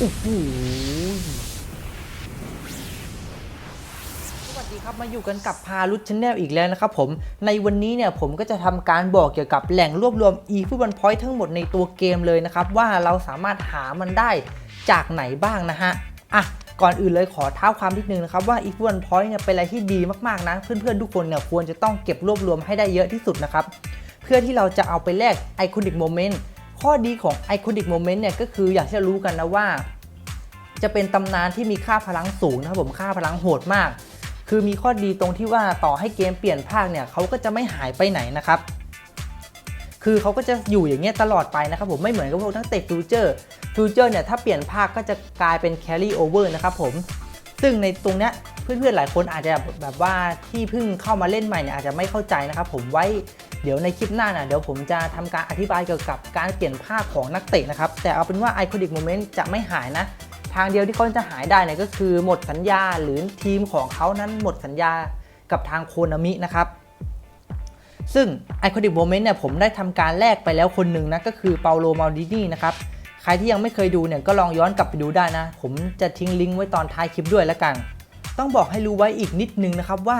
โอ้โหสวัสดีครับมาอยู่กันกับพารุชแนลอีกแล้วนะครับผมในวันนี้เนี่ยผมก็จะทำการบอกเกี่ยวกับแหล่งรวบรวม e ฟุตบอลพอยต์ทั้งหมดในตัวเกมเลยนะครับ ว่าเราสามารถหามันได้จากไหนบ้างนะฮะอะก่อนอื่นเลยขอเท้าความนิดนึงนะครับว่า e ฟุตบอลพอยต์เนี่ยเป็นอะไรที่ดีมากๆนะเพื่อนๆทุกคนเนี่ยควรจะต้องเก็บรวบรวมให้ได้เยอะที่สุดนะครับเพื่อที่เราจะเอาไปแลกไอคอนิกโมเมนต์ ข้อดีของไอคอนิกโมเมนต์เนี่ยก็คืออยากจะรู้กันนะว่า จะเป็นตำนานที่มีค่าพลังสูงนะครับผมค่าพลังโหดมาก คือมีข้อดีตรงที่ว่าต่อให้เกมเปลี่ยนภาคเนี่ยเขาก็จะไม่หายไปไหนนะครับ คือเขาก็จะอยู่อย่างเงี้ยตลอดไปนะครับผมไม่เหมือนกับพวกนักเตะฟิวเจอร์ฟิวเจอร์เนี่ยถ้าเปลี่ยนภาคก็จะกลายเป็นแครี่โอเวอร์นะครับผมซึ่งในตรงเนี้ยเพื่อนๆหลายคนอาจจะแบบว่าที่เพิ่งเข้ามาเล่นใหม่เนี่ยอาจจะไม่เข้าใจนะครับผมไว้ เดี๋ยวในคลิปหน้าน่ะเดี๋ยวผมจะทำการอธิบายเกี่ยวกับการเปลี่ยนภาคของนักเตะนะครับ แต่เอาเป็นว่าไอคอนิกโมเมนต์จะไม่หายนะ ทางเดียวที่เขาจะหายได้เนี่ยก็คือหมดสัญญาหรือทีมของเขานั้นหมดสัญญากับทางโคนามินะครับซึ่งไอคอนิกโมเมนต์เนี่ยผมได้ทำการแลกไปแล้วคนหนึ่งนะก็คือเปาโลมาดินีนะครับใครที่ยังไม่เคยดูเนี่ยก็ลองย้อนกลับไปดูได้นะ ผมจะทิ้งลิงก์ไว้ตอนท้ายคลิปด้วยแล้วกัน ต้องบอกให้รู้ไว้อีกนิดนึงนะครับว่า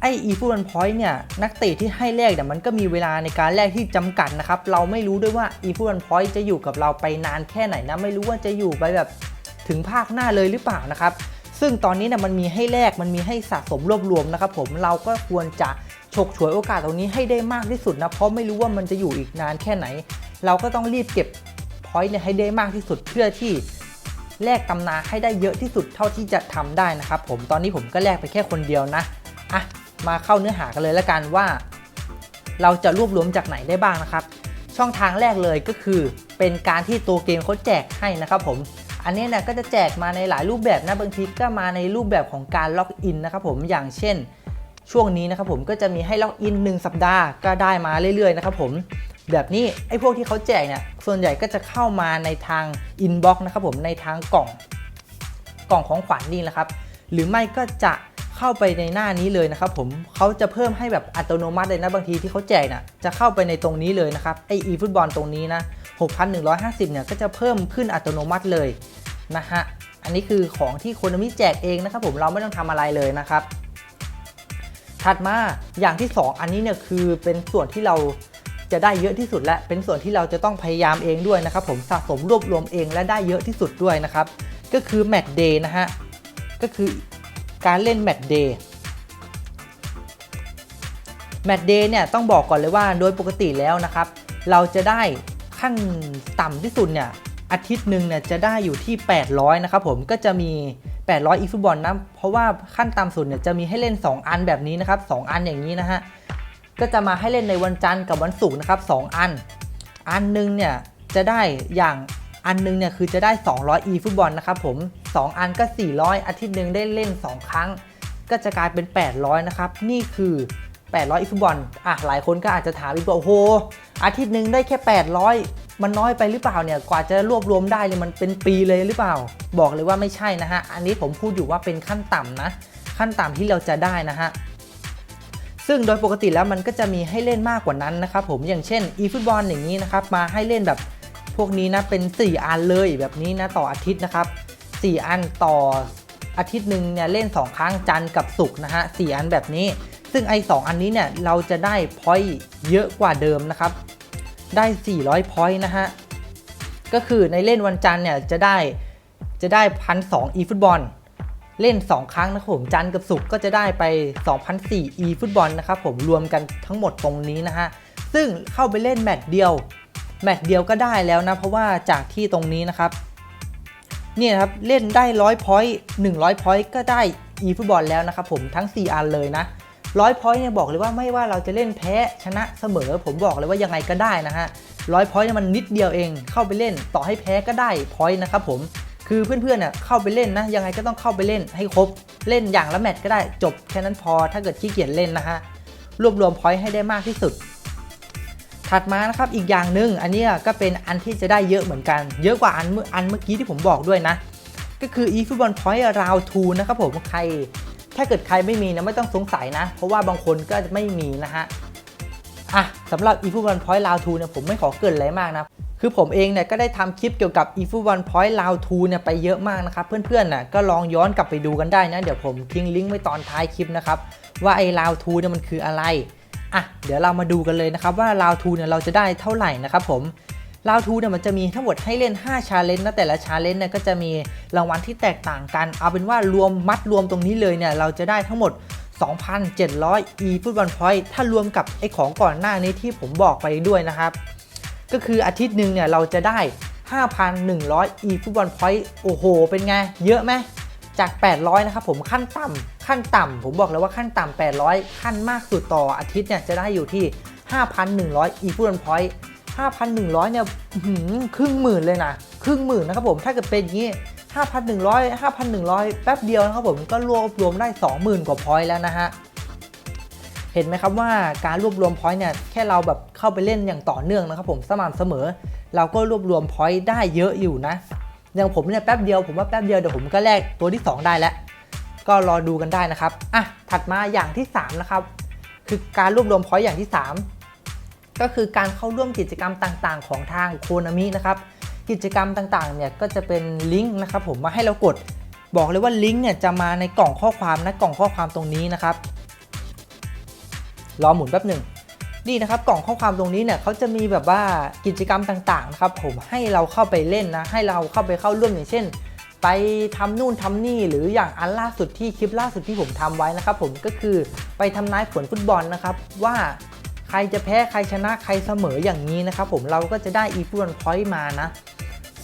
ไออีฟูบันพอยต์เนี่ยนักเตะที่ให้แลกเนี่ยมันก็มีเวลาในการแลกที่จำกัดนะครับ เราไม่รู้ด้วยว่าอีฟูบันพอยต์จะอยู่กับเราไปนานแค่ไหนนะไม่รู้ว่าจะอยู่ไปแบบถึงภาคหน้าเลยหรือเปล่านะครับ ซึ่งตอนนี้เนี่ยมันมีให้แลกมันมีให้สะสมรวบรวมนะครับ ผมเราก็ควรจะฉกฉวยโอกาสตรงนี้ให้ได้มากที่สุดนะเพราะไม่รู้ว่ามันจะอยู่อีกนานแค่ไหน เราก็ต้องรีบเก็บพอยต์เนี่ยให้ได้มากที่สุดเพื่อที่แลกตำนาให้ได้เยอะที่สุดเท่าที่จะทำได้นะครับ ผมตอนนี้ผมก็แลกไปแค่คนเดียวนะอะ มาเข้าเนื้อหากันเลยแล้วกันว่า เราจะรวบรวมจากไหนได้บ้างนะครับ ช่องทางแรกเลยก็คือ เป็นการที่ตัวเกมเขาแจกให้นะครับผมอันนี้เนี่ยก็จะแจกมาในหลายรูปแบบนะบางทีก็มาในรูปแบบของการล็อกอินนะครับผมอย่างเช่น ช่วงนี้นะครับผมก็จะมีให้ล็อกอิน 1 สัปดาห์ก็ได้มาเรื่อยๆนะครับผมแบบนี้ไอ้พวกที่เขาแจกเนี่ยส่วนใหญ่ก็จะเข้ามาในทางอินบ็อกซ์นะครับผมในทางกล่องกล่องของขวัญนี่แหละครับ หรือไม่ก็จะ เข้าไปในหน้านี้เลยนะครับผมเขาจะเพิ่มให้แบบอัตโนมัติเลยนะบางทีที่เขาแจกน่ะจะเข้าไปในตรงนี้เลยนะครับไออีฟุตบอลตรงนี้นะ 6,150 เนี่ยก็จะเพิ่มขึ้นอัตโนมัติเลยนะฮะอันนี้คือของที่โคนมิแจกเองนะครับผมเราไม่ต้องทำอะไรเลยนะครับ ถัดมาอย่างที่ 2 อันนี้เนี่ยคือเป็นส่วนที่เราจะได้เยอะที่สุดและเป็นส่วนที่เราจะต้องพยายามเองด้วยนะครับผมสะสมรวบรวมเองและได้เยอะที่สุดด้วยนะครับ ก็คือแมตช์เดย์นะฮะก็คือ การเล่นแมตช์เดย์แมตช์เดย์เนี่ยต้องบอกก่อนเลยว่าโดยปกติแล้วนะครับ เราจะได้ขั้นต่ำที่สุดเนี่ยอาทิตย์หนึ่งเนี่ยจะได้อยู่ที่ 800 นะครับผมก็จะมี 800 อีฟุตบอลนะ เพราะว่าขั้นต่ำสุดเนี่ยจะมีให้เล่น 2 อันแบบนี้นะครับ 2 อันอย่างนี้นะฮะ ก็จะมาให้เล่นในวันจันทร์กับวันศุกร์นะครับ 2 อัน อันหนึงเนี่ยจะได้อย่าง อันหนึงเนี่ยคือจะได้ 200 e ฟุตบอลนะครับผม 2 อันก็ 400 อาทิตย์หนึ่งได้เล่น 2 ครั้ง ก็จะกลายเป็น 800 นะครับ นี่คือ 800 e ฟุตบอลอะหลายคนก็อาจจะถามอีกว่าโอ้โห อาทิตย์หนึ่งได้แค่ 800 มันน้อยไปหรือเปล่าเนี่ย กว่าจะรวบรวมได้เลยมันเป็นปีเลยหรือเปล่า บอกเลยว่าไม่ใช่นะฮะ อันนี้ผมพูดอยู่ว่าเป็นขั้นต่ำนะ ขั้นต่ำที่เราจะได้นะฮะซึ่งโดยปกติแล้วมันก็จะมีให้เล่นมากกว่านั้นนะครับผมอย่างเช่น eFootball อย่างนี้นะครับมาให้เล่นแบบ พวกนี้นะเป็น 4 อันเลยแบบนี้นะต่ออาทิตย์นะครับ 4 อันต่ออาทิตย์หนึ่งเนี่ยเล่น 2 ครั้งจันทร์กับศุกร์นะฮะสอันแบบนี้ ซึ่งไอ้สอันนี้เนี่ยเราจะได้พอยต์เยอะกว่าเดิมนะครับ ได้ 400พอยต์นะฮะก็คือในเล่นวันจันทร์เนี่ยจะได้จะได้พันสอง eFootball เล่น 2 ครั้งนะครับผมจันทร์กับศุกร์ก็จะได้ไป2,004 e ฟุตบอลนะครับผมรวมกันทั้งหมดตรงนี้นะฮะ ซึ่งเข้าไปเล่นแมตช์เดียว แมตช์เดียวก็ได้แล้วนะ เพราะว่าจากที่ตรงนี้นะครับเนี่ยครับเล่นได้100พอยต์100พอยต์ก็ได้ e ฟุตบอลแล้วนะครับผมทั้ง 4 อันเลยนะ100พอยต์เนี่ยบอกเลยว่าไม่ว่าเราจะเล่นแพ้ชนะเสมอ ผมบอกเลยว่ายังไงก็ได้นะฮะร้อยพอยต์เนี่ยมันนิดเดียวเองเข้าไปเล่นต่อให้แพ้ก็ได้พอยต์นะครับผมคือเพื่อนๆเนี่ยเข้าไปเล่นนะยังไงก็ต้องเข้าไปเล่นให้ครบเล่นอย่างละแมตช์ก็ได้จบแค่นั้นพอถ้าเกิดขี้เกียจเล่นนะฮะรวบรวมพอยต์ให้ได้มากที่สุด ถัดมานะครับอีกอย่างหนึ่งอันนี้ก็เป็นอันที่จะได้เยอะเหมือนกัน เยอะกว่าอันเมื่ออันเมื่อกี้ที่ผมบอกด้วยนะ ก็คือ eFootball Point Round 2นะครับผมใคร ถ้าเกิดใครไม่มีนะไม่ต้องสงสัยนะ เพราะว่าบางคนก็ไม่มีนะฮะอะสำหรับ eFootball Point Round 2เนี่ยผมไม่ขอเกินอะไรมากนะคือผมเองเนี่ยก็ได้ทำคลิปเกี่ยวกับ e f u One Point r o u n 2เนี่ยไปเยอะมากนะครับ เพื่อนๆน่ะก็ลองย้อนกลับไปดูกันได้นะ เดี๋ยวผมทิ้งลิงก์ไว้ตอนท้ายคลิปนะครับว่าไอ้ r o u n 2เนี่ยมันคืออะไร อะเดี๋ยวเรามาดูกันเลยนะครับว่า r o u n 2เนี่ยเราจะได้เท่าไหร่นะครับผม r o u n 2เนี่ยมันจะมีทั้งหมดให้เล่น 5 ชาเลนจ์นะแต่ละชาเลนจ์เนี่ยก็จะมีรางวัลที่แตกต่างกัน เอาเป็นว่ารวมมัดรวมตรงนี้เลยเนี่ยเราจะได้ทั้งหมด 2,700 e football point ถ้ารวมกับไอ้ของก่อนหน้านี้ที่ผมบอกไปด้วยนะครับ ก็คืออาทิตย์หนึ่งเนี่ยเราจะได้ 5,100 e football point โอ้โห เป็นไง เยอะไหมจาก 800 นะครับผมขั้นต่ำ ขั้นต่ำผมบอกเลยว่าขั้นต่ำ800 ขั้นมากสุดต่ออาทิตย์เนี่ยจะได้อยู่ที่ 5,100 e football point 5,100 เนี่ยครึ่งหมื่นเลยนะ ครึ่งหมื่นนะครับผมถ้าเกิดเป็นอย่างนี้ 5,100 5,100 แป๊บเดียวนะครับผมก็รวบรวมได้ 20,000 กว่าพอยต์แล้วนะฮะเห็นไหมครับว่าการรวบรวมพอยต์เนี่ยแค่เราแบบเข้าไปเล่นอย่างต่อเนื่องนะครับผมสม่ำเสมอ เราก็รวบรวมพอยต์ได้เยอะอยู่นะอย่างผมเนี่ยแป๊บเดียวผมว่าแป๊บเดียวเดี๋ยวผมก็แลกตัวที่ 2 ได้แล้ว ก็รอดูกันได้นะครับอะถัดมาอย่างที่ 3 นะครับ คือการรวบรวมพอยต์อย่างที่ 3 ก็คือการเข้าร่วมกิจกรรมต่างๆ ของทางโคนามินะครับกิจกรรมต่างๆ เนี่ยก็จะเป็นลิงก์นะครับผมมาให้เรากด บอกเลยว่าลิงก์เนี่ยจะมาในกล่องข้อความนะกล่องข้อความตรงนี้นะครับรอหมุนแป๊บหนึ่งนี่นะครับกล่องข้อความตรงนี้เนี่ยเขาจะมีแบบว่ากิจกรรมต่างๆนะครับผมให้เราเข้าไปเล่นนะให้เราเข้าไปเข้าร่วมอย่างเช่น ไปทำนู่นทำนี่หรืออย่างอันล่าสุดที่คลิปล่าสุดที่ผมทำไว้นะครับผมก็คือไปทำนายผลฟุตบอลนะครับว่าใครจะแพ้ใครชนะใครเสมออย่างนี้นะครับผมเราก็จะได้อีฟูนพอยต์มานะ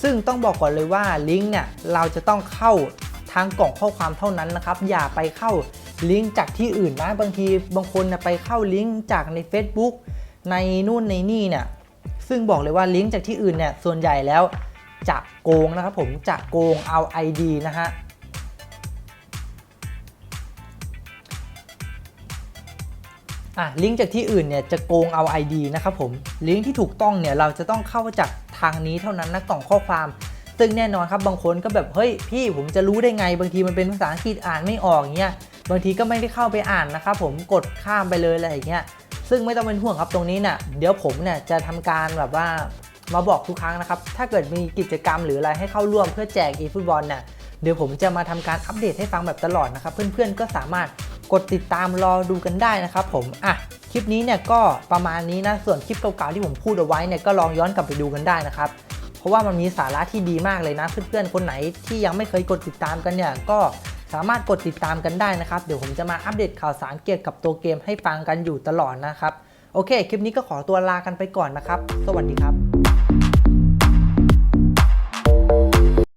ซึ่งต้องบอกก่อนเลยว่าลิงก์เนี่ยเราจะต้องเข้าทางกล่องข้อความเท่านั้นนะครับ อย่าไปเข้าลิงก์จากที่อื่นนะบางทีบางคนนะไปเข้าลิงก์จากใน Facebook ในนู่นในนี่เนี่ยซึ่งบอกเลยว่าลิงก์จากที่อื่นเนี่ยส่วนใหญ่แล้ว จะโกงนะครับผมจะโกงเอา ID นะฮะอะลิงก์จากที่อื่นเนี่ยจะโกงเอา ID นะครับผมลิงก์ที่ถูกต้องเนี่ยเราจะต้องเข้าจากทางนี้เท่านั้นนะกล่องข้อความ ซึ่งแน่นอนครับบางคนก็แบบเฮ้ยพี่ผมจะรู้ได้ไง บางทีมันเป็นภาษาอังกฤษอ่านไม่ออกอย่างเงี้ยบางทีก็ไม่ได้เข้าไปอ่านนะครับผมกดข้ามไปเลยอะไรอย่างเงี้ยซึ่งไม่ต้องเป็นห่วงครับตรงนี้เนี่ยเดี๋ยวผมเนี่ยจะทำการแบบว่า มาบอกทุกครั้งนะครับ ถ้าเกิดมีกิจกรรมหรืออะไรให้เข้าร่วมเพื่อแจกอีฟุตบอลเนี่ยเดี๋ยวผมจะมาทำการอัปเดตให้ฟังแบบตลอดนะครับ เพื่อนๆก็สามารถกดติดตามรอดูกันได้นะครับผม อะ คลิปนี้เนี่ยก็ประมาณนี้นะ ส่วนคลิปเก่าๆที่ผมพูดเอาไว้เนี่ยก็ลองย้อนกลับไปดูกันได้นะครับ เพราะว่ามันมีสาระที่ดีมากเลยนะ เพื่อนๆ คนไหนที่ยังไม่เคยกดติดตามกันเนี่ยก็สามารถกดติดตามกันได้นะครับ เดี๋ยวผมจะมาอัปเดตข่าวสารเกี่ยวกับตัวเกมให้ฟังกันอยู่ตลอดนะครับ โอเค คลิปนี้ก็ขอตัวลากันไปก่อนนะครับ สวัสดีครับ